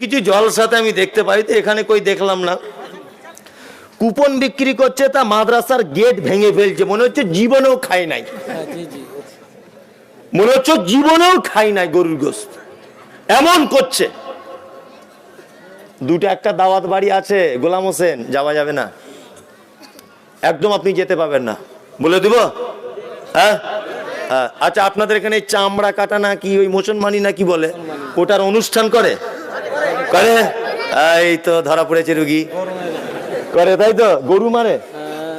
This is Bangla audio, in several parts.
কিছু জলসাতে আমি দেখতে পাই তো এখানে কই দেখলাম না। কুপন বিক্রি করছে তা মাদ্রাসার গেট ভেঙে ফেলছে। মনে হচ্ছে জীবনেও খাই নাই। হ্যাঁ মনে হচ্ছে জীবনেও খাই নাই গরুর গোস্ত। এমন করছে। দুটো একটা দাওয়াত বাড়ি আছে গোলাম হোসেন যাওয়া যাবে না। একদম আপনি যেতে পাবেন না। বলে দিব? হ্যাঁ? হ্যাঁ, আচ্ছা আপনাদের এখানে চামড়া কাটা না কি ওই মুসলমানি না কি বলে? ওটার অনুষ্ঠান করে? করে? এই তো ধরা পড়েছে রুগী। করে তাই তো? গরু মারে?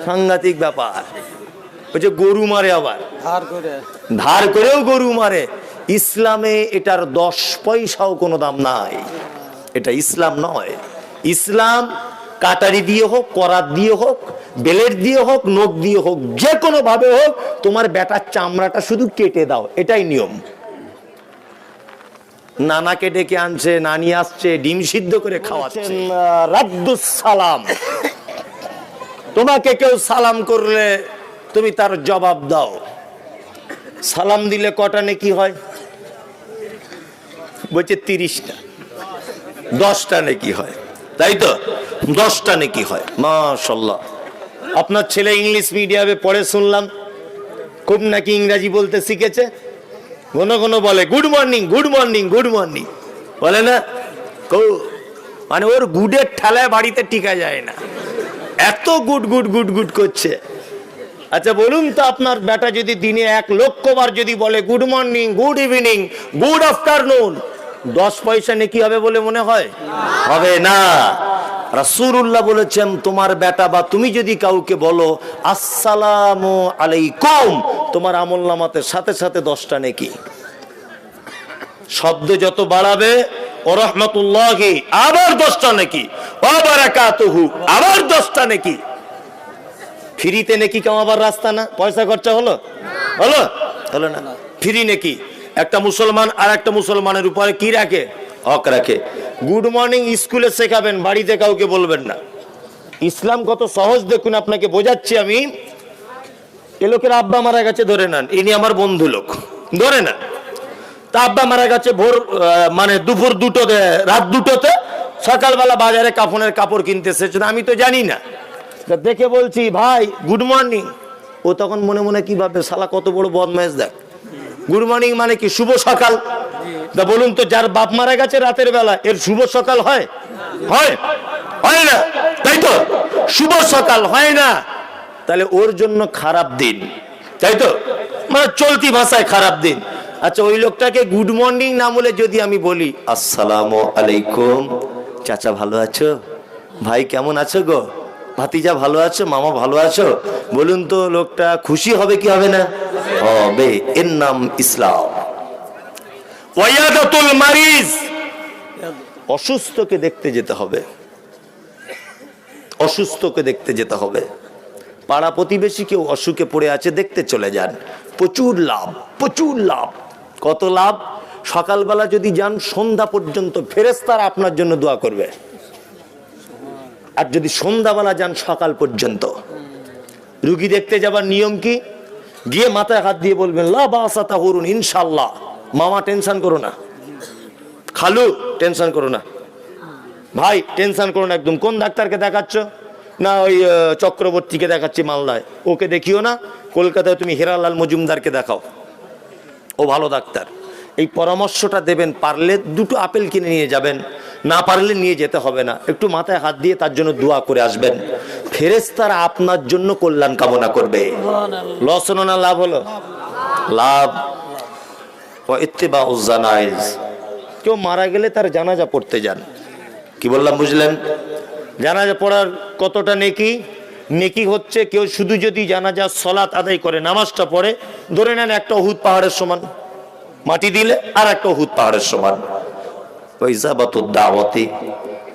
সাংঘাতিক ব্যাপার। বলছে গরু মারে আবার। ধার করে। ধার করেও গরু মারে। ইসলামে এটার দশ পয়সাও কোনো দাম নাই। এটা ইসলাম নয়। ইসলাম কাটারি দিয়ে হোক করাত দিয়ে হোক বেলেট দিয়ে হোক নখ দিয়ে হোক যে কোনো ভাবে হোক তোমার বেটার চামড়াটা শুধু কেটে দাও। এটাই নিয়ম। নানাকে ডেকে আনছে নানি আসছে ডিম সিদ্ধ করে খাওয়াচ্ছে। রাদ্দুস সালাম। তোমাকে কেউ সালাম করলে তুমি তার জবাব দাও। সালাম দিলে কটা নাকি হয়? বলছে তিরিশটা। দশটা নাকি হয়। তাই তো? দশটা নাকি হয়। মাশাল্লাহ আপনার ছেলে ইংলিশ মিডিয়ামে পড়ে শুনলাম। খুব নাকি ইংরাজি বলতে শিখেছে। কোনো কোনো বলে good morning good morning good morning বলে না, কৌ মানে ওর গুডের ঠেলায় বাড়িতে টিকা যায় না। এত গুড গুড গুড গুড করছে। আচ্ছা বলুন তো আপনার বেটা যদি দিনে এক লক্ষ বার যদি বলে good morning good evening good afternoon দশ পয়সা নাকি হবে বলে মনে হয়? হবে না। রাসূলুল্লাহ বলেছেন, তোমার বেটা বা তুমি যদি কাউকে বলো, আসসালামু আলাইকুম তোমার আমল নামাতে সাথে সাথে দশটা নাকি। শব্দ যত বাড়াবে, ও রহমতুল্লাহি, আবার দশটা নাকি। আবার দশটা নাকি। ফ্রিতে নাকি কামাবার রাস্তা না? পয়সা খরচা হলো? হলো? হলো না। ফ্রি নাকি। একটা মুসলমান আর একটা মুসলমানের উপরে কি রাখে? হক রাখে। গুড মর্নিং, স্কুলে শেখাবেন, বাড়িতে কাউকে বলবেন না। ইসলাম কত সহজ, দেখুন আপনাকে বোঝাচ্ছি আমি। এ লোকের আব্বা মারা গেছে, ধরে নেন। ইনি আমার বন্ধু লোক, ধরে নেন। তা আব্বা মারা গেছে ভোর মানে দুপুর দুটোতে, রাত দুটোতে, সকালবেলা বাজারে কাফনের কাপড় কিনতে এসেছেন আমি তো জানি না। তা দেখে বলছি, ভাই গুড মর্নিং ও তখন মনে মনে কি ভাববে শালা, কত বড় বদমাইশ দেখ। গুড মর্নিং মানে কি, শুভ সকাল? তা বলুন তো, যার বাপ মারা গেছে রাতের বেলা, এর শুভ সকাল হয়? হয়? হয় না? তাই তো? শুভ সকাল হয় না। তাহলে ওর জন্য খারাপ দিন। তাই তো? মানে চলতি ভাষায় খারাপ দিন। আচ্ছা ওই লোকটাকে গুড মর্নিং না বলে যদি আমি বলি, আসসালামু আলাইকুম। চাচা ভালো আছো? ভাই কেমন আছো গো? ভাতিজা ভালো আছো? মামা ভালো আছো? বলুন তো, লোকটা খুশি হবে কি হবে না? হবে। এর নাম ইসলাম। ওয়াদাতুল মারিজ। অসুস্থকে দেখতে যেতে হবে। অসুস্থকে দেখতে যেতে হবে। পাড়া প্রতিবেশী কেউ অসুখে পড়ে আছে, দেখতে চলে যান। প্রচুর লাভ প্রচুর লাভ। কত লাভ? সকালবেলা যদি যান, সন্ধ্যা পর্যন্ত ফেরেস্তারা আপনার জন্য দোয়া করবে। আর যদি সন্ধ্যাবেলা যান, সকাল পর্যন্ত। রুগী দেখতে যাবার নিয়ম কি? গিয়ে মাথায় হাত দিয়ে বলবেন, লা বাসাতা হরুন ইনশাল্লাহ মামা, টেনশন করো না। খালু, টেনশন করো না। ভাই, টেনশন করো না একদম। কোন ডাক্তারকে দেখাচ্ছ? না, ওই চক্রবর্তীকে দেখাচ্ছি মালদায়। ওকে দেখিও না, কলকাতায় তুমি হেরালাল মজুমদারকে দেখাও। ও ভালো ডাক্তার। এই পরামর্শটা দেবেন, পারলে দুটো আপেল কিনে নিয়ে যাবেন, না পারলে নিয়ে যেতে হবে না। একটু মাথায় হাত দিয়ে তার জন্য দোয়া করে আসবেন। ফেরেস্তারা আপনার জন্য কল্যাণ কামনা করবে। লস হলো না লাভ হলো? লাভ। কেউ মারা গেলে তার জানাজা পড়তে যান। কি বললাম, বুঝলেন? জানাজা পড়ার কতটা নেকি? নেকি হচ্ছে কেউ শুধু যদি জানাজা সলাত আদায় করে, নামাজটা পড়ে, ধরে নেন একটা অহুদ পাহাড়ের সমান। মাটি দিলে আর একটা অহুদ পাহাড়ের সমান। ওইজাবাত দাওয়াতি।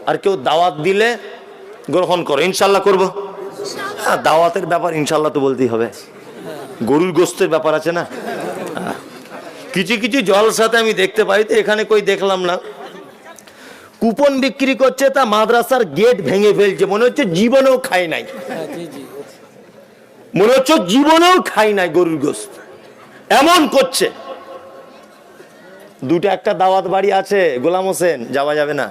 আর কেউ দাওয়াত দিলে গ্রহণ করো, ইনশাল্লাহ করব। হ্যাঁ দাওয়াতের ব্যাপার ইনশাল্লাহ তো বলতেই হবে। গরুর গোস্তের ব্যাপার আছে না। কিছু কিছু জলসাতে আমি দেখতে পাই, তো এখানে কই দেখলাম না। কুপন বিক্রি করছে তা মাদ্রাসার গেট ভেঙে ফেলছে। মনে হচ্ছে জীবনেও খায় নাই। হ্যাঁ মনে হচ্ছে জীবনেও খাই নাই গরুর গোস্ত। এমন করছে। দুটো একটা দাওয়াত বাড়ি আছে গোলাম হোসেন যাওয়া যাবে না।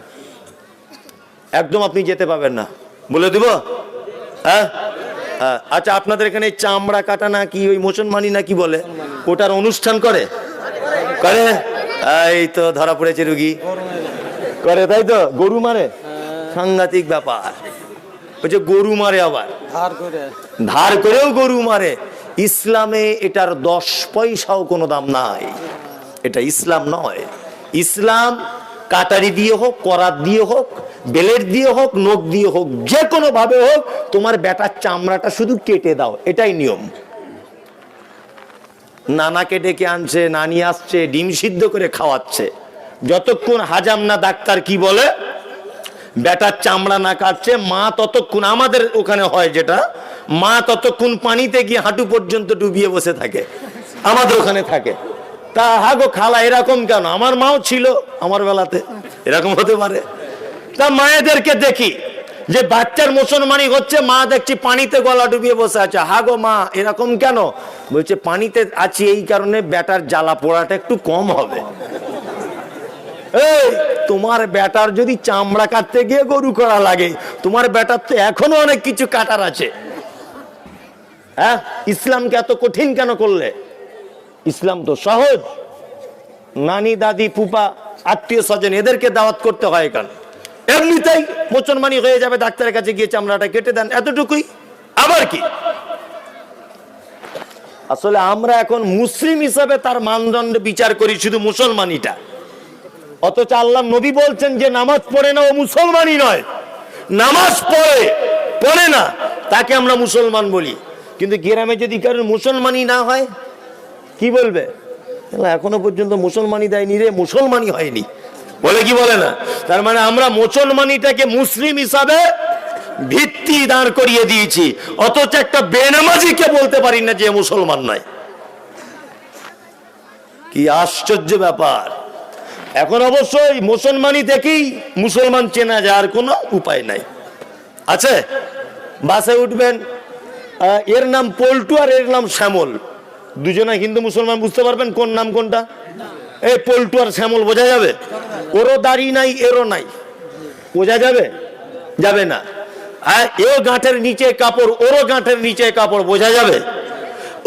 একদম আপনি যেতে পাবেন না। বলে দিব? হ্যাঁ? হ্যাঁ, আচ্ছা আপনাদের এখানে চামড়া কাটা না কি ওই মুসলমানি না কি বলে? ওটার অনুষ্ঠান করে? করে? এই তো ধরা পড়েছে রুগী। করে তাই তো? গরু মারে? সাংঘাতিক ব্যাপার। বলছে গরু মারে আবার। ধার করে। ধার করেও গরু মারে। ইসলামে এটার দশ পয়সাও কোনো দাম নাই। এটা ইসলাম নয়। ইসলাম কাটারি দিয়ে হোক করাত দিয়ে হোক বেলের দিয়ে হোক নখ দিয়ে হোক যে কোনো ভাবে হোক তোমার বেটার চামড়াটা শুধু কেটে দাও। এটাই নিয়ম। নানাকে ডেকে আনছে নানি আসছে ডিম সিদ্ধ করে খাওয়াচ্ছে। যতক্ষণ হাজাম না ডাক্তার কি বলে বেটার চামড়া না কাটছে, মা ততক্ষণ, আমাদের ওখানে হয় যেটা, মা ততক্ষণ পানিতে গিয়ে হাঁটু পর্যন্ত ডুবিয়ে বসে থাকে, আমাদের ওখানে থাকে। তা হাগো খালা, এরকম কেন? আমার মাও ছিল আমার বেলাতে, এরকম হতে পারে। তা মায়েদেরকে দেখি, যে বাচ্চার মুসলমানি হচ্ছে, মা দেখছি পানিতে গলা ডুবিয়ে বসে আছে। হাগো মা, এরকম কেন? বলছে, পানিতে আছি এই কারণে বেটার জ্বালা পোড়াটা একটু কম হবে। এই, তোমার ব্যাটার যদি চামড়া কাটতে গিয়ে গরু করা লাগে, তোমার ব্যাটার তো এখনও অনেক কিছু কাটার আছে। হ্যাঁ? ইসলামকে এত কঠিন কেন করলে? ইসলাম তো সহজ। নানি, দাদি, ফুপা, আত্মীয় স্বজন, এদেরকে দাওয়াত করতে হয় কেন? এমনিতেই মুসলমানি হয়ে যাবে, ডাক্তারের কাছে গিয়ে চামড়াটা কেটে দেন, এতটুকুই। আবার কি? আসলে আমরা এখন মুসলিম হিসাবে তার মানদণ্ড বিচার করি শুধু মুসলমানিটা। অথচ আল্লাহ নবী বলছেন যে নামাজ পড়ে না, ও মুসলমানই নয়। নামাজ পড়ে পড়ে না, তাকে আমরা মুসলমান বলি। কিন্তু গ্রামে যদি কারোর মুসলমানই না হয়, কি বলবে? এখনও পর্যন্ত মুসলমানই দেয়নি রে, মুসলমানই হয়নি। বলে কি বলে না? তার মানে আমরা মুসলমানিটাকে মুসলিম হিসাবে ভিত্তি দাঁড় করিয়ে দিয়েছি। অথচ একটা বেনামাজিকে বলতে পারি না যে মুসলমান নয়। কি আশ্চর্য ব্যাপার। এখন অবশ্যই মুসলমানই দেখেই মুসলমান চেনা যাওয়ার কোনো উপায় নাই। আছে? বাসে উঠবেন এর নাম পল্টু আর এর নাম শ্যামল। দুজনে হিন্দু মুসলমান বুঝতে পারবেন কোন নাম কোনটা? এই পল্টু আর শ্যামল বোঝা যাবে? ওরও দাড়ি নাই, এরও নাই। বোঝা যাবে? যাবে না। আর এও গাঁটের নিচে কাপড়, ওরও গাঁটের নিচে কাপড়, বোঝা যাবে?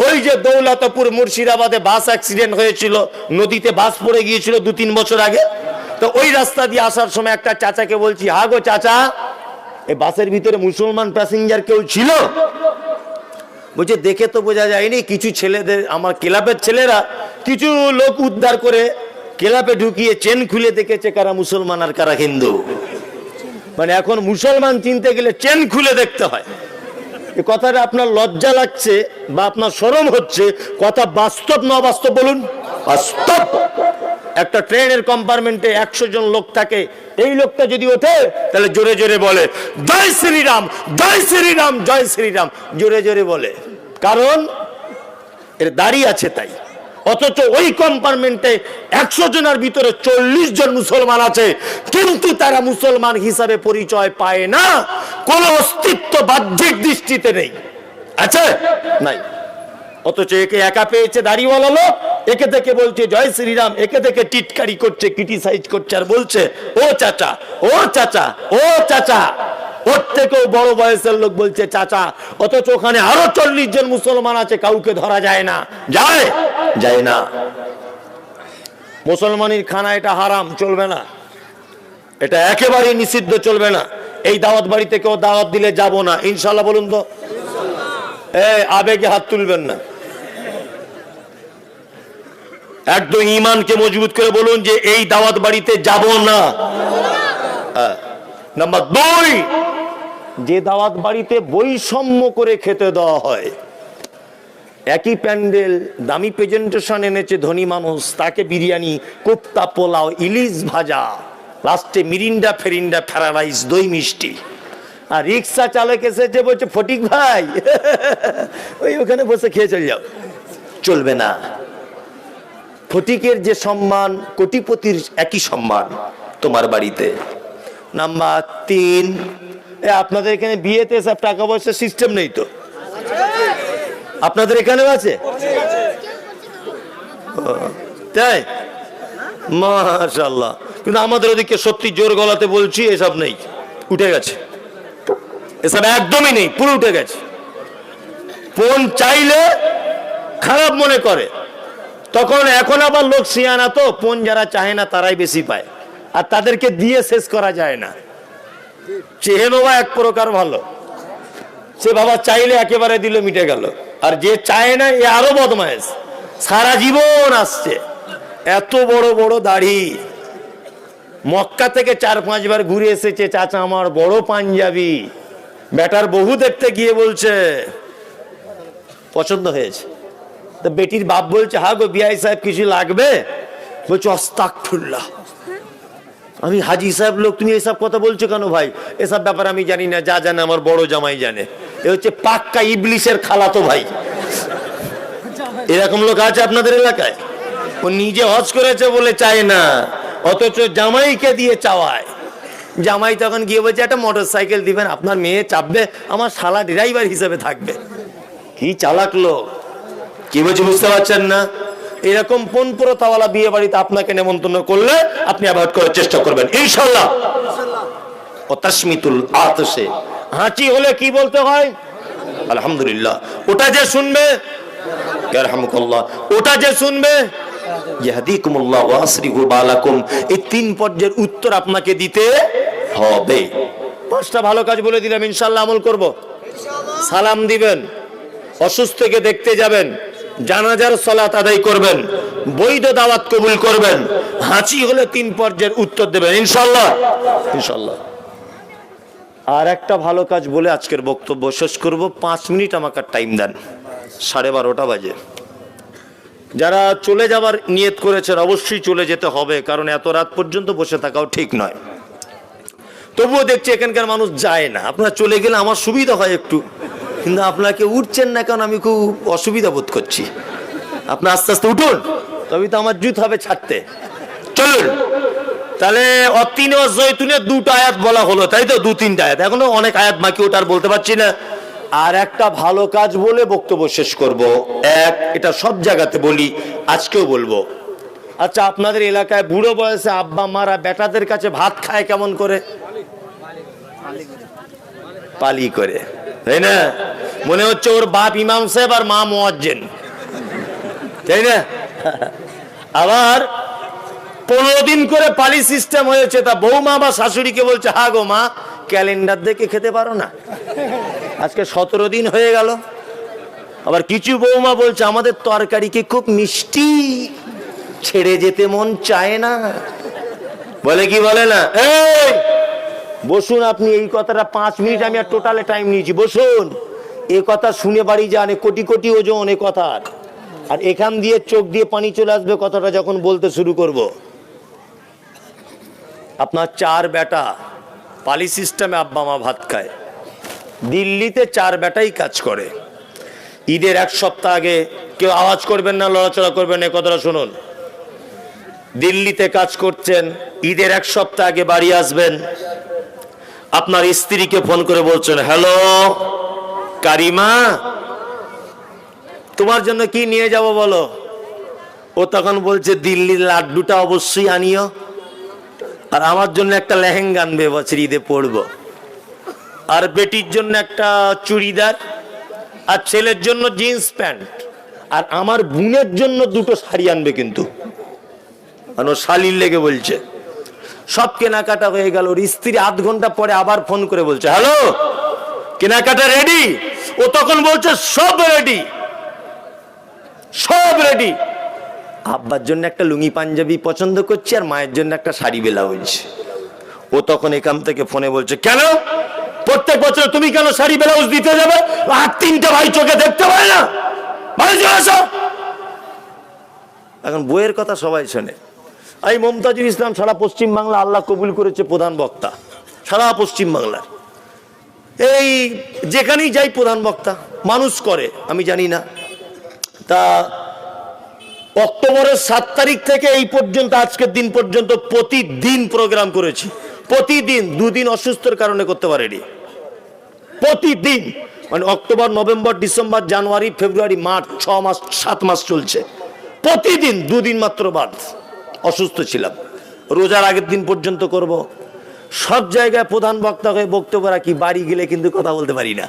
ওই যে দৌলতপুর মুর্শিদাবাদে বাস অ্যাক্সিডেন্ট হয়েছিল, নদীতে বাস পড়ে গিয়েছিল দু তিন বছর আগে। তো ওই রাস্তা দিয়ে আসার সময় একটা চাচাকে বলছি, হা গো চাচা এই বাসের ভিতরে মুসলমান প্যাসেঞ্জার কেউ ছিল? বলছে, দেখে তো বোঝা যায়নি, কিছু ছেলেদের, আমার ক্লাবের ছেলেরা, কিছু লোক উদ্ধার করে ক্লাবে ঢুকিয়ে চেন খুলে দেখেছে কারা মুসলমান আর কারা হিন্দু। মানে এখন মুসলমান চিনতে গেলে চেন খুলে দেখতে হয়। এ কথাটা আপনার লজ্জা লাগছে বা আপনার সরম হচ্ছে। কথা বাস্তব না বাস্তব বলুন। বাস্তব। একটা ট্রেনের কম্পার্টমেন্টে একশো জন লোক থাকে। এই লোকটা যদি ওঠে তাহলে জোরে জোরে বলে জয় শ্রীরাম জয় শ্রীরাম জয় শ্রীরাম। জোরে জোরে বলে। কারণ এর দাঁড়িয়ে আছে তাই। অথচ ওই কম্পার্টমেন্টে একশো জনের ভিতরে চল্লিশ জন মুসলমান আছে, কিন্তু তারা মুসলমান হিসাবে পরিচয় পায় না। কোন অস্তিত্ব বাহ্যিক দৃষ্টিতে নেই। আছে? নাই। অথচ একে একা পেয়েছে দাড়িওয়ালা লোক, একে থেকে বলছে, জয় শ্রীরাম। একে থেকে টিটকারি করছে ক্রিটিসাইজ করছে আর বলছে, ও চাচা ও চাচা ও চাচা। ওর থেকেও বড় বয়সের লোক বলছে, চাচা, অথচ ওখানে আরও চল্লিশ জন মুসলমান আছে, কাউকে ধরা যায় না। যায়? যায় না। মুসলমানের খানা এটা হারাম, চলবে না। এটা একেবারেই নিষিদ্ধ, চলবে না। এই দাওয়াত বাড়িতে কেউ দাওয়াত দিলে যাব না। ইনশাল্লাহ বলুন তো। আবেগে হাত তুলবেন না। একদম ইমানকে মজবুত করে বলুন যে, এই দাওয়াত বাড়িতে যাব না। হ্যাঁ। নাম্বার দুই, যে দাওয়াত বাড়িতে বৈষম্য করে খেতে দেওয়া হয়, একই প্যান্ডেল, দামি প্রেজেন্টেশন এনেছে ধনী মানুষ, তাকে বিরিয়ানি, কোপ্তা, পোলাও, ইলিশ ভাজা, লাস্টে মিরিন্ডা ফেরিন্ডা ফ্যারারাইস দই মিষ্টি। আর রিক্সা চালক এসেছে, বলছে, ফটিক ভাই, ওই ওখানে বসে খেয়ে চলে যাও। চলবে না। ফটিকের যে সম্মান, কোটিপতির একই সম্মান তোমার বাড়িতে। নাম্বার তিন। আপনাদের এখানে বিয়েতে সব টাকা পয়সার সিস্টেম নেই তো? আপনাদের এখানেও আছে? তাই? মাশাল্লাহ কিন্তু আমাদের ওদিকে সত্যি জোর গলাতে বলছি, এসব নেই। উঠে গেছে। এসব একদমই নেই, পুরো উঠে গেছে। ফোন চাইলে খারাপ মনে করে। তখন এখন আবার লোক সিয়ানা তো, ফোন যারা চায় না তারাই বেশি পায়। আর তাদেরকে দিয়ে শেষ করা যায় না। চেহে নেওয়া এক প্রকার ভালো। সে বাবা চাইলে একেবারে দিল মিটে গেল। আর যে চায় না, এ আরও বদমায়েশ। সারা জীবন আসছে। এত বড় বড় দাড়ি। মক্কা থেকে চার পাঁচবার ঘুরে এসেছে, চাচা আমার বড় পাঞ্জাবি। বেটার বহু দেখতে গিয়ে বলছে, পছন্দ হয়েছে। তো বেটির বাপ বলছে হা গো, বিআই সাহেব কিছু লাগবে? বলছে অস্তাকফুল্লাহ আমি হাজি সাহেব লোক, তুমি এসব কথা বলছো কেন ভাই? এসব ব্যাপার আমি জানি না, যা জানে আমার বড় জামাই জানে। এ হচ্ছে পাক্কা ইবলিশের খালাতো ভাই। এরকম লোক আছে আপনাদের এলাকায়? ও নিজে হজ করেছে বলে চায় না, অথচ জামাইকে দিয়ে চাওয়ায়। জামাই তখন গিয়ে বলছে, একটা মোটর সাইকেল দিবেন, আপনার মেয়ে চাপবে, আমার শালা ড্রাইভার হিসেবে থাকবে। কি চালাক লোক। কি বলছি, বুঝতে পারছেন না? এরকম কোন প্রথাওয়ালা বিয়ে বাড়িতে আপনাকে নেমন্তন্ন করলে আপনি অ্যাভয়েড করার চেষ্টা করবেন। ইনশাল্লাহ ও তাসমিতুল আতসে। হাঁচি হলে কি বলতে হয়? আলহামদুলিল্লাহ। ওটা যে শুনবে ওটা যে শুনবে এই তিন পর্যায়ের উত্তর আপনাকে দিতে হবে। পাঁচটা ভালো কাজ বলে দিলাম, ইনশাআল্লাহ আমল করব। সালাম দিবেন অসুস্থকে দেখতে যাবেন। জানাজার সলাত আদায় করবেন, বৈধ দাওয়াত কবুল করবেন, হাঁচি হলে তিন পর্যায়ের উত্তর দেবেন ইনশাল্লাহ ইনশাল্লাহ আর একটা ভালো কাজ বলে আজকের বক্তব্য শেষ করব, পাঁচ মিনিট আমাকে টাইম দেন, সাড়ে বারোটা বাজে। যারা চলে যাবার নিয়ত করেছেন, অবশ্যই চলে যেতে হবে, কারণ এত রাত পর্যন্ত বসে থাকাও ঠিক নয়। তবুও দেখছি এখানকার মানুষ যায় না। আপনারা চলে গেলে আমার সুবিধা হয় একটু। কিন্তু আপনাকে উঠছেন না কারণ আমি খুব অসুবিধা বোধ করছি। আপনি আস্তে আস্তে উঠুন, তবে তো আমার জুত হবে ছাড়তে। চলুন। তাহলে অতিন ও জৈতুনে দুটো আয়াত বলা হলো, তাই তো? দু, তিনটা আয়াত। এখনও অনেক আয়াত বাকি, ওটা আর বলতে পারছি না। আর একটা ভালো কাজ বলে বক্তব্য শেষ করব। এক, এটা সব জায়গাতে বলি, আজকেও বলব। আচ্ছা আপনাদের এলাকায় বুড়ো বয়সে আব্বা, মারা বেটাদের কাছে ভাত খায় কেমন করে? পালি করে। তাই না? মনে হচ্ছে ওর বাপ ইমাম সাহেব আর মা মোয়াজ্জেন। তাই না? আবার পনেরো দিন করে পালি সিস্টেম হয়েছে, তা বৌমা বা শাশুড়িকে বলছে, হা গো মা ক্যালেন্ডার দেখে খেতে পারো না। আজকে সতেরো দিন হয়ে গেল। আবার কিছু বৌমা বলছে, আমাদের তরকারি কি খুব মিষ্টি, ছেড়ে যেতে মন চায় না। বলে কি বলে না? এই! বসুন আপনি, এই কথাটা পাঁচ মিনিট আমি আর টোটালে টাইম নিয়েছি, বসুন। এ কথা শুনে বাড়ি যান কোটি কোটি ওজন এ কথার। আর এখান দিয়ে চোখ দিয়ে পানি চলে আসবে কথাটা যখন বলতে শুরু করব। আপনার চার বেটা পালি সিস্টেমে আব্বা মা ভাত খায়। দিল্লিতে চার বেটাই কাজ করে। ঈদের এক সপ্তাহ আগে কেউ আওয়াজ করবেন না, লড়াচড়া করবেন এ কথাটা শুনুন। দিল্লিতে কাজ করছেন, ঈদের এক সপ্তাহ আগে বাড়ি আসবেন আপনার স্ত্রীকে ফোন করে বলছেন, হ্যালো, কারিমা, তোমার জন্য কি নিয়ে যাব বলো? ও তখন বলছে, দিল্লির লাড্ডুটা অবশ্যই আনিও, আর আমার জন্য একটা লেহেঙ্গা আনবে বছর ঈদে পরবো। আর বেটির জন্য একটা চুড়িদার, আর ছেলের জন্য জিন্স প্যান্ট, আর আমার বোনের জন্য দুটো শাড়ি আনবে কিন্তু। শালির লেগে বলছে সব কেনাকাটা হয়ে গেল। ওর স্ত্রী আধ ঘণ্টা পরে আবার ফোন করে বলছে হ্যালো কেনাকাটা রেডি ও তখন বলছে, সব রেডি সব রেডি আব্বার জন্য একটা লুঙ্গি পাঞ্জাবি পছন্দ করছি আর মায়ের জন্য একটা শাড়ি ব্লাউজ। ও তখন এখান থেকে ফোনে বলছে, কেন? প্রত্যেক বছর তুমি কেন শাড়ি ব্লাউজ দিতে যাবে? আর তিনটা ভাই চোখে দেখতে পায় না। এখন বইয়ের কথা সবাই শোনে। এই মমতাজুল ইসলাম সারা পশ্চিম বাংলা আল্লাহ কবুল করেছে প্রধান বক্তা। সারা পশ্চিম বাংলার এই যেখানেই যাই প্রধান বক্তা, মানুষ করে, আমি জানি না। তা অক্টোবরের সাত তারিখ থেকে এই পর্যন্ত, আজকের দিন পর্যন্ত প্রতিদিন প্রোগ্রাম করেছি। প্রতিদিন, দুদিন অসুস্থর কারণে করতে পারেনি। প্রতিদিন মানে October, November, December, January, February, March, ছ মাস, সাত মাস চলছে। প্রতিদিন, দুদিন মাত্র বাদ। অসুস্থ ছিলাম। রোজার আগের দিন পর্যন্ত করব। সব জায়গায় প্রধান বক্তা হয়ে বক্তব্য রাখি, বাড়ি গেলে কিন্তু কথা বলতে পারি না।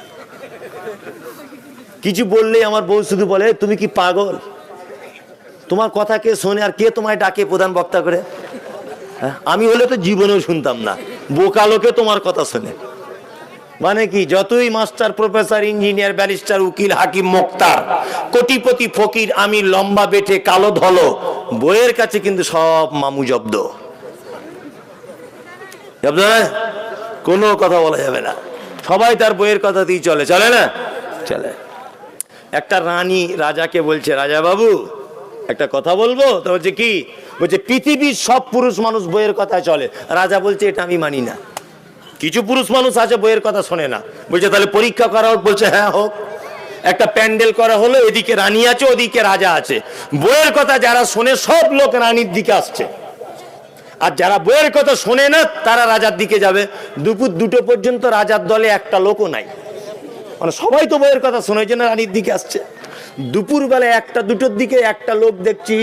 কিছু বললেই আমার বউ শুধু বলে তুমি কি পাগল? তোমার কথা কে শোনে আর কে তোমায় ডাকে প্রধান বক্তা করে? হ্যাঁ? আমি হলে তো জীবনেও শুনতাম না। বোকা লোকে তোমার কথা শোনে। মানে কি, যতই মাস্টার, প্রফেসর, ইঞ্জিনিয়ার, ব্যারিস্টার, উকিল, হাকিম, মোক্তার, কোটিপতি ফকির আমি লম্বা বেটে, কালো ধলো, বইয়ের কাছে কিন্তু সব মামু জব্দ। কোনো কথা বলা যাবে না। সবাই তার বইয়ের কথাতেই চলে। চলে না? চলে। একটা রানী রাজাকে বলছে, রাজা বাবু, একটা কথা বলব? তো বলছে, কি? বলছে, পৃথিবীর সব পুরুষ মানুষ বইয়ের কথা চলে। রাজা বলছে, এটা আমি মানি না। কিছু পুরুষ মানুষ আছে, বইয়ের কথা শোনে না। বলছে, তাহলে পরীক্ষা করা হোক, বলছে হ্যাঁ হোক। একটা প্যান্ডেল করা হলো, এদিকে রানী আছে, ওদিকে রাজা আছে। বইয়ের কথা যারা শোনে, সব লোক রানীর দিকে আসছে। আর যারা বইয়ের কথা শোনে না, তারা রাজার দিকে যাবে। দুপুর দুটো পর্যন্ত রাজার দলে একটা লোকও নাই। মানে সবাই তো বইয়ের কথা শোনে যে না রানীর দিকে আসছে। দুপুর বেলা একটা, দুটোর দিকে একটা লোক দেখছি,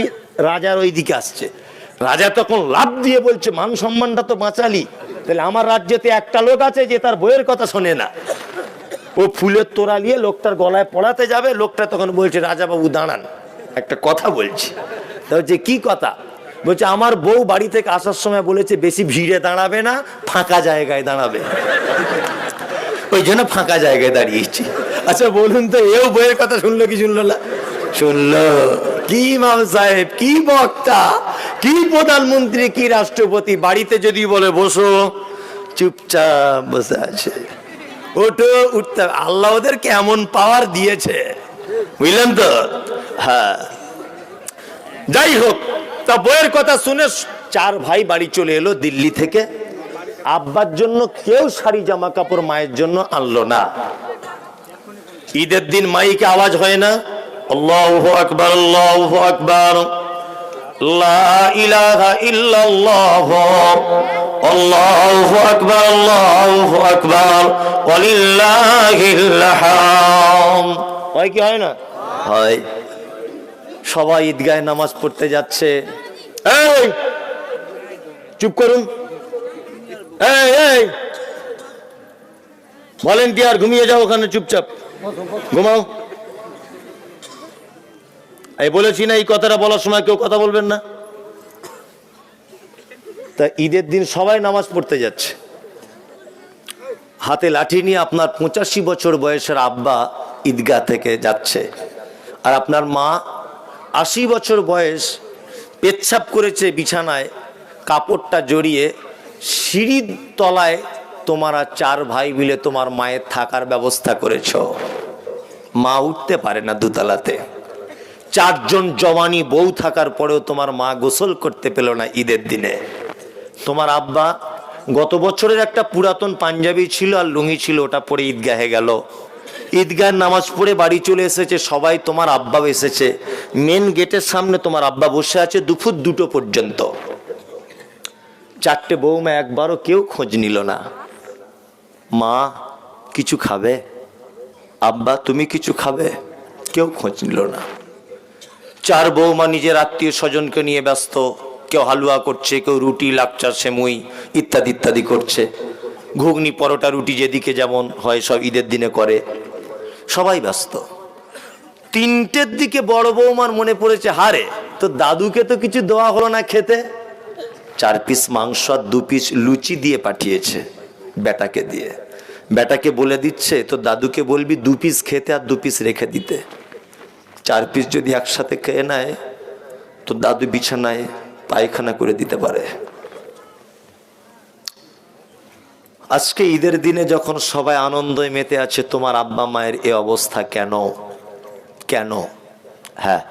রাজার ওই দিকে আসছে। রাজা তখন লাভ দিয়ে বলছে, মান সম্মানটা তো বাঁচালি। তাহলে আমার রাজ্যেতে একটা লোক আছে যে তার বইয়ের কথা শোনে না। ও ফুলের তোড়া নিয়ে লোকটার গলায় পড়াতে যাবে, লোকটা তখন বলছে রাজা বাবু দাঁড়ান, একটা কথা বলছি। তা বলছে, কি কথা? বলছে, আমার বউ বাড়ি থেকে আসার সময় বলেছে, বেশি ভিড়ে দাঁড়াবে না, ফাঁকা জায়গায় দাঁড়াবে। ওই জন্য ফাঁকা জায়গায় দাঁড়িয়েছি। আচ্ছা বলুন তো, এও বইয়ের কথা শুনলো কি শুনলো না? শুনলো। কি মাম সাহেব, কি বক্তা? কি প্রধানমন্ত্রী, কি রাষ্ট্রপতি? বাড়িতে যদি বলে, বসো, চুপচাপ বসে আছে। ওটো উঠতে আল্লাহ ওদের কেমন পাওয়ার দিয়েছে। বুঝলেন তো? হ্যাঁ। যাই হোক, তা বইয়ের কথা শুনে চার ভাই বাড়ি চলে এলো দিল্লি থেকে। আব্বার জন্য কেউ শাড়ি জামা কাপড় মায়ের জন্য আনলো না। ঈদের দিন মাইকে আওয়াজ হয় না। আল্লাহ আকবর আল্লাহ আকবর। হয় কি হয় না? হয়। সবাই ঈদগাহে নামাজ পড়তে যাচ্ছে। এই চুপ করুন। এই এই। ভলেন্টিয়ার ঘুমিয়ে যাও ওখানে চুপচাপ। ঘুমাও। এই বলেছি না এই কথাটা বলার সময় কেউ কথা বলবেন না। তা ঈদের দিন সবাই নামাজ পড়তে যাচ্ছে। হাতে লাঠি নিয়ে আপনার পঁচাশি বছর বয়সের আব্বা ঈদগাহ থেকে যাচ্ছে। আর আপনার মা আশি বছর বয়স পেচ্ছাপ করেছে বিছানায়, কাপড়টা জড়িয়ে, সিঁড়ির তলায় তোমার আর চার ভাই মিলে তোমার মায়ের থাকার ব্যবস্থা করেছ। মা উঠতে পারে না দুতলাতে। চারজন জওয়ানি বউ থাকার পরেও তোমার মা গোসল করতে পেল না ঈদের দিনে। তোমার আব্বা গত বছরের একটা পুরাতন পাঞ্জাবি ছিল আর লুঙ্গি ছিল, ওটা পরে ঈদগাহে গেল। ঈদগাহ নামাজ পড়ে বাড়ি চলে এসেছে, সবাই তোমার আব্বাও এসেছে। মেন গেটের সামনে তোমার আব্বা বসে আছে দুপুর দুটো পর্যন্ত। চারটে বৌমা একবারও কেউ খোঁজ নিল না। মা, কিছু খাবে? আব্বা, তুমি কিছু খাবে? কেউ খোঁজ নিল না। চার বৌমা নিজের আত্মীয় স্বজনকে নিয়ে ব্যস্ত। কেউ হালুয়া করছে, কেউ রুটি লাকচা সেমুই ইত্যাদি ইত্যাদি করছে। ঘুগনি, পরোটা, রুটি যেদিকে যেমন হয় সব ঈদের দিনে করে। সবাই ব্যস্ত। তিনটের দিকে বড় বৌমার মনে পড়েছে, হারে, তো দাদুকে তো কিছু দেওয়া হলো না খেতে। চার পিস মাংস আর দু পিস লুচি দিয়ে পাঠিয়েছে বেটাকে দিয়ে। বেটাকে বলে দিচ্ছে তো দাদুকে বলবি দু পিস খেতে আর দু পিস রেখে দিতে। চার পিস যদি একসাথে খেয়ে নেয়, তো দাদু বিছানায় পায়খানা করে দিতে পারে। আজকে ঈদের দিনে যখন সবাই আনন্দে মেতে আছে, তোমার আব্বা মায়ের এ অবস্থা কেন? কেন? হ্যাঁ।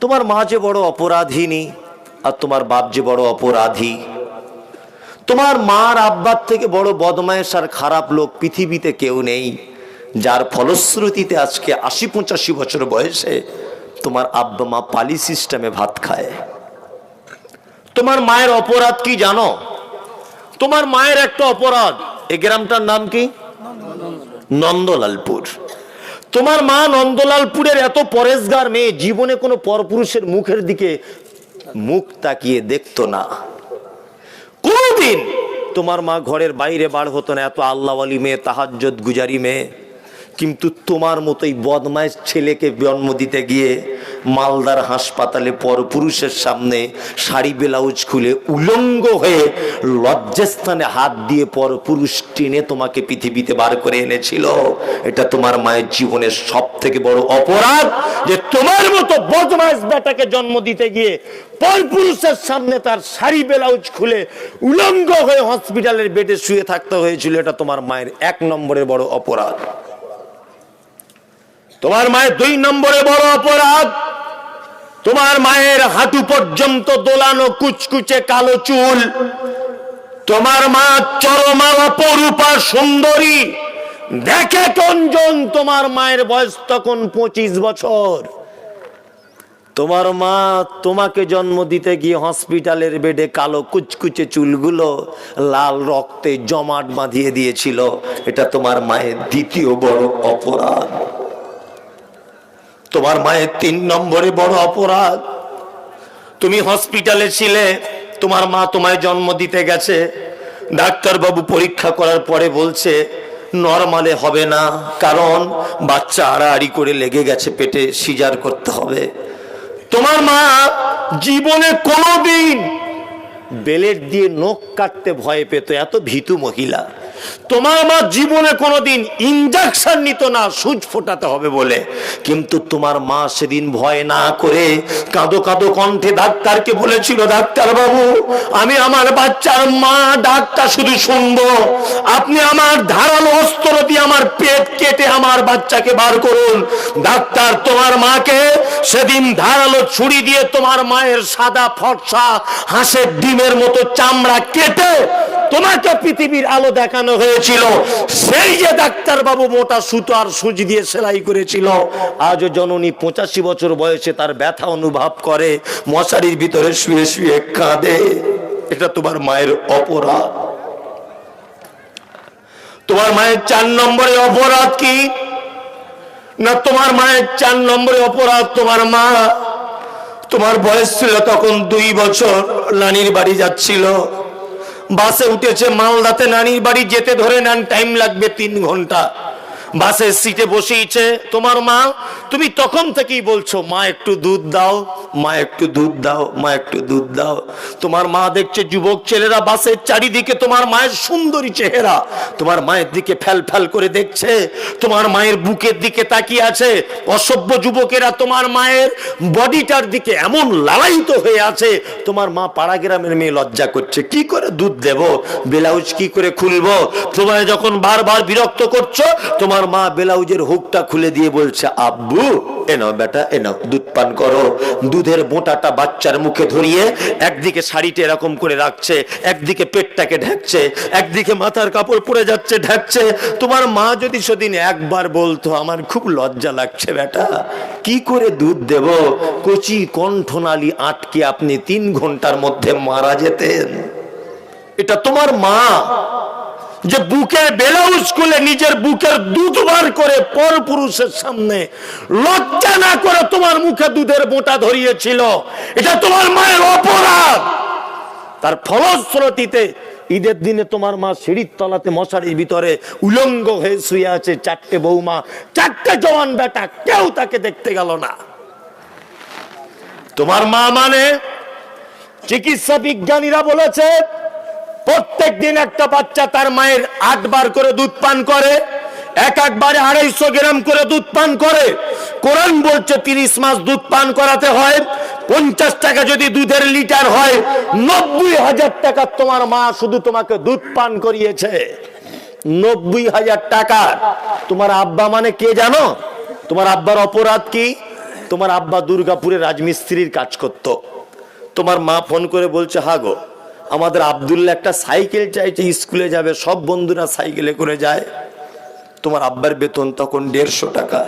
তোমার মা যে বড় অপরাধিনী, আর তোমার বাপ যে বড় অপরাধী। তোমার মার আব্বার থেকে বড় বদমায়েশ আর খারাপ লোক পৃথিবীতে কেউ নেই। যার ফলশ্রুতিতে আজকে আশি পঁচাশি বছর বয়সে তোমার আব্বা মা পালি সিস্টেমে ভাত খায়। তোমার মায়ের অপরাধ কি জানো? তোমার মায়ের একটা অপরাধ। এই গ্রামটার নাম কি? নন্দলালপুর। তোমার মা নন্দলালপুরের এত পরেশগার মেয়ে, জীবনে কোনো পরপুরুষের মুখের দিকে মুখ তাকিয়ে দেখতো না। কোনদিন তোমার মা ঘরের বাইরে বার হতো না, এত আল্লাহওয়ালি মেয়ে তাহাজ্জত গুজারি মেয়ে। কিন্তু তোমার মতোই বদমাইশ ছেলেকে জন্ম দিতে গিয়ে মালদার হাসপাতালে পরপুরুষের সামনে শাড়ি ব্লাউজ খুলে উলঙ্গ হয়ে লজ্জাস্থানে হাত দিয়ে পরপুরুষ টেনে তোমাকে পৃথিবীতে বার করে এনেছিল। এটা তোমার মায়ের জীবনের সব থেকে বড় অপরাধ যে তোমার মতো বদমাইশ বেটাকে জন্ম দিতে গিয়ে পরপুরুষের সামনে তার শাড়ি ব্লাউজ খুলে উলঙ্গ হয়ে হসপিটালের বেডে শুয়ে থাকতে হয়েছিল। এটা তোমার মায়ের এক নম্বরের বড় অপরাধ। তোমার মায়ের দুই নম্বরে বড় অপরাধ। তোমার মায়ের হাঁটু পর্যন্ত দোলানো কুচকুচে কালো চুল। তোমার মা চরমা অপরূপা সুন্দরী। দেখে কোনজন তোমার মায়ের বয়স তখন পঁচিশ বছর। তোমার মা তোমাকে জন্ম দিতে গিয়ে হসপিটালের বেডে কালো কুচকুচে চুলগুলো লাল রক্তে জমাট বাঁধিয়ে দিয়েছিল। এটা তোমার মায়ের দ্বিতীয় বড় অপরাধ। তোমার মায়ের তিন নম্বরে বড় অপরাধ। তুমি হসপিটালে ছিলে, তোমার মা তোমায় জন্ম দিতে গেছে। ডাক্তারবাবু পরীক্ষা করার পরে বলছে, নর্মালে হবে না, কারণ বাচ্চা আড়াআড়ি করে লেগে গেছে, পেটে সিজার করতে হবে। তোমার মা জীবনে কোনোদিন বেলেট দিয়ে নখ কাটতে ভয় পেত, এত ভীতু মহিলা। তোমার মা জীবনে কোনোদিন ইঞ্জেকশন নিত না, সুচ ফোটাতে হবে বলে। কিন্তু তোমার মা সেদিন ভয় না করে কাঁদো কাঁদো কণ্ঠে ডাক্তারকে বলেছিল, ডাক্তার বাবু, আমি আমার বাচ্চার মা ডাক্তার শুধু শুনব। আপনি আমার ধারালো অস্ত্র দিয়ে আমার পেট কেটে আমার বাচ্চাকে বার করুন। ডাক্তার, তোমার মাকে সেদিন ধারালো ছুরি দিয়ে তোমার মায়ের সাদা ফর্সা হাঁসের ডিমের মতো চামড়া কেটে তোমাকে পৃথিবীর আলো দেখানো হয়েছিল। সেই যে ডাক্তার বাবু মোটা সুতো আর সুচ দিয়ে সেলাই করেছিল, আজও জননী পঁচাশি বছর বয়সে তার ব্যথা অনুভব করে, মশারির ভিতরে শুয়ে শুয়ে কাঁদে। এটা তোমার মায়ের অপরাধ। তোমার মায়ের চার নম্বরে অপরাধ কি? না তোমার মায়ের চার নম্বরে অপরাধ তোমার মা? তোমার বয়স ছিল তখন দুই বছর, নানির বাড়ি যাচ্ছিল। বাসে উঠেছে মালদাতে নানির বাড়ি যেতে ধরে নেন টাইম লাগবে তিন ঘণ্টা। বাসের সিটে বসেইছে তোমার মা, তুমি তখন থেকেই বলছো, মা, একটু দুধ দাও, মা, একটু দুধ দাও, মা, একটু দুধ দাও। তোমার মা দেখছে যুবক ছেলেরা বাসের চারিদিকে তোমার মায়ের সুন্দরী চেহারা। তোমার মায়ের দিকে ফ্যাল ফ্যাল করে দেখছে, তোমার মায়ের বুকের দিকে তাকিয়ে আছে। অসভ্য যুবকেরা তোমার মায়ের বডিটার দিকে এমন লালায়িত হয়ে আছে। তোমার মা পাড়া গ্রামের মেয়ে লজ্জা করছে, কি করে দুধ দেব? ব্লাউজ কি করে খুলবো? তোমায় যখন বারবার বিরক্ত করছ, তোমার মা ব্লাউজের হুকটা খুলে দিয়ে বলছে, আব্বু এনাও বেটা এনাও দুধ পান করো। দুধের বোঁটাটা বাচ্চার মুখে ধরিয়ে একদিকে শাড়িটা এরকম করে রাখছে, একদিকে পেটটাকে ঢাকছে, একদিকে মাথার কাপড় পরে যাচ্ছে, ঢাকছে। তোমার মা যদি সেদিন একবার বলতো, আমার খুব লজ্জা লাগছে বেটা, কি করে দুধ দেব? কচি কণ্ঠনালী আটকে আপনি তিন ঘণ্টার মধ্যে মারা যেতেন। এটা তোমার মা। যে বুকে ব্লাউজ খুলে নিজের বুকের দুধ বার করে পর পুরুষের সামনে লজ্জা না করে তোমার মুখে দুধের বোঁটা ধরিয়েছিল। এটা তোমার মায়ের অপরাধ। তার ফলশ্রুতিতে ঈদের দিনে তোমার মা সিঁড়ির তলাতে মশারির ভিতরে উলঙ্গ হয়ে শুয়ে আছে চারটে বৌমা, চারটে জওয়ান বেটা, কেউ তাকে দেখতে গেল না। তোমার মা মানে চিকিৎসা বিজ্ঞানীরা বলেছে প্রত্যেক দিন একটা বাচ্চা তার মায়ের আটবার করে দুধ পান করে, এক একবারে আড়াইশো গ্রাম করে দুধ পান করে। কোরআন বলছে তিরিশ মাস দুধ পান করাতে হয়, পঞ্চাশ টাকা যদি দুধের লিটার হয়, নব্বই হাজার টাকা তোমার মা শুধু তোমাকে দুধ পান করিয়েছে। নব্বই হাজার টাকা। তোমার আব্বা মানে কে জানো? তোমার আব্বার অপরাধ কি? তোমার আব্বা দুর্গাপুরে রাজমিস্ত্রির কাজ করতো। তোমার মা ফোন করে বলছে, হাগো আমাদের আবদুল্লাহ একটা সাইকেল চাইছে, স্কুলে যাবে, সব বন্ধুরা সাইকেলে করে যায়। তোমার আব্বার বেতন তখন দেড়শো টাকা।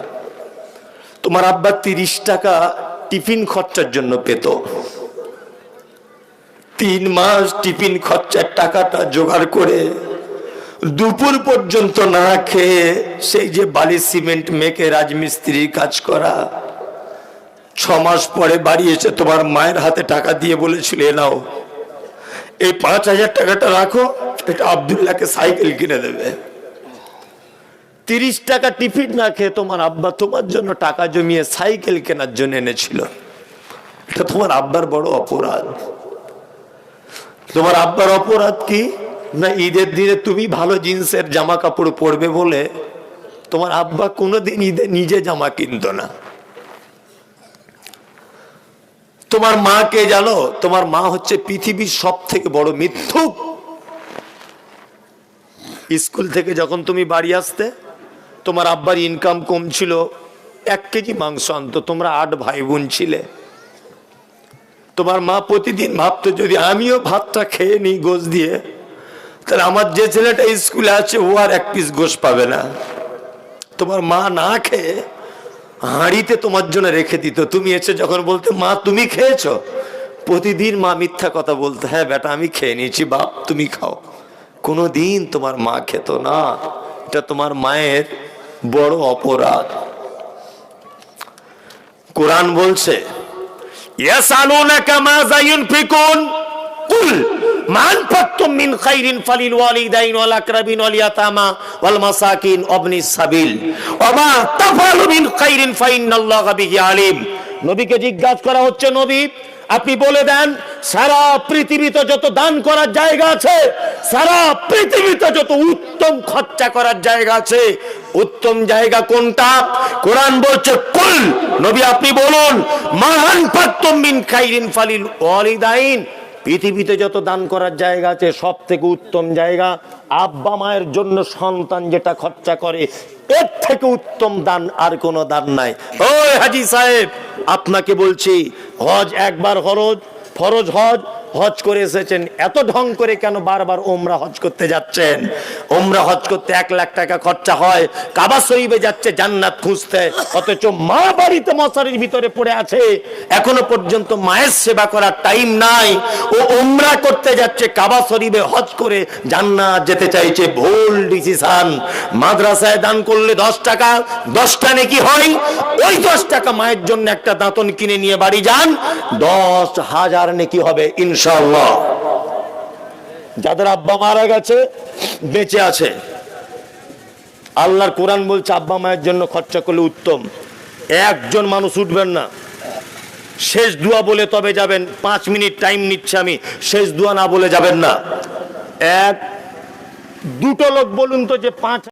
তোমার আব্বা তিরিশ টাকা টিফিন খরচার জন্য পেত। তিন মাস টিফিন খরচার টাকাটা জোগাড় করে দুপুর পর্যন্ত না খেয়ে সেই যে বালি সিমেন্ট মেখে রাজমিস্ত্রির কাজ করা, ছ মাস পরে বাড়ি এসে তোমার মায়ের হাতে টাকা দিয়ে বলেছিল নাও। এই পাঁচ হাজার টাকাটা রাখো, এটা আবদুল্লাহকে সাইকেল কিনে দেবে। তিরিশ টাকা টিফিন না খেয়ে তোমার আব্বা তোমার জন্য টাকা জমিয়ে সাইকেল কেনার জন্য এনেছিল। এটা তোমার আব্বার বড় অপরাধ। তোমার আব্বার অপরাধ কি? না ঈদের দিনে তুমি ভালো জিন্সের জামা কাপড় পরবে বলে তোমার আব্বা কোনোদিন ঈদে নিজে জামা কিনতো না। তোমার মা কে জানো? তোমার মা হচ্ছে পৃথিবীর সব থেকে বড় মিথ্যুক। স্কুল থেকে যখন তুমি বাড়ি আসতে, তোমার আব্বার ইনকাম কম ছিল। এক কেজি মাংস আনতো, তোমরা আট ভাই বোন ছিলে। তোমার মা প্রতিদিন ভাবতো, যদি আমিও ভাতটা খেয়ে নিই গোস দিয়ে, তাহলে আমার যে ছেলেটা স্কুলে আছে, ও আর এক পিস গোস পাবে না। তোমার মা না খেয়ে হাঁড়িতে তোমার জন্য রেখে দিত। তুমি এসে যখন বলতে, মা, তুমি খেয়েছো? প্রতিদিন মা মিথ্যা কথা বলতে হ্যাঁ বেটা, আমি খেয়ে নিয়েছি, বাপ, তুমি খাও। কোনো দিন তোমার মা খেত না। এটা তোমার মায়ের বড় অপরাধ। কোরআন বলছে, ইয়াসালুনাকা মাযা ইউনফিকুন কুল মা আনফাকতুম মিন খাইরিন ফালিল ওয়ালিদাইন ওয়াল আকরাবিন ওয়াল ইয়াতামা ওয়াল মাসাকিন ওয়াবনিস সাবিল। ওয়া মা তাফআলু মিন খাইরিন ফাইন্নাল্লাহা বিহি আলিম। নবীকে জিজ্ঞাসা করা হচ্ছে, নবী, আপনি বলে দেন, সারা পৃথিবীতে যত দান করার জায়গা আছে, সারা পৃথিবীতে যত উত্তম খরচা করার জায়গা আছে, উত্তম জায়গা কোনটা? কোরআন বলছে, কুল। নবী, আপনি বলুন মাহান পাত্তম মিন খাইরিন ফালিল ওয়ালিদাইন পৃথিবীতে যত দান করার জায়গা আছে, সব থেকে উত্তম জায়গা আব্বা মায়ের জন্য সন্তান যেটা খরচা করে, এর থেকে উত্তম দান আর কোনো দান নাই। ওই হাজি সাহেব, আপনাকে বলছি, হজ একবার হরজ ফরজ হজ হজ করে এসেছেন। এত ঢং করে কেন বারবার ওমরা হজ করতে যাচ্ছেন? ওমরা হজ করতে এক লাখ টাকা খরচা হয়। কাবা শরীফে যাচ্ছে, জান্নাত খুঁজতে। অথচ মা বাড়িতে মশারির ভিতরে পড়ে আছে। এখনও পর্যন্ত মায়ের সেবা করার টাইম নাই। ও ওমরা করতে যাচ্ছে, কাবা শরীফে হজ করে জান্নাত যেতে চাইছে। ভুল ডিসিশন। মাদ্রাসায় দান করলে দশ টাকা, দশটা নাকি হয়? ওই দশ টাকা মায়ের জন্য একটা দাঁতন কিনে নিয়ে বাড়ি যান। দশ হাজার নাকি হবে ইনশাল্লাহ যাদের আব্বা মারা গেছে, বেঁচে আছে। আল্লাহর কোরআন বলছে, আব্বা মায়ের জন্য খরচা করলে উত্তম। একজন মানুষ উঠবেন না। শেষ দুয়া বলে তবে যাবেন, পাঁচ মিনিট টাইম নিচ্ছে আমি, শেষ দুয়া না বলে যাবেন না। এক, দুটো লোক বলুন তো যে পাঁচ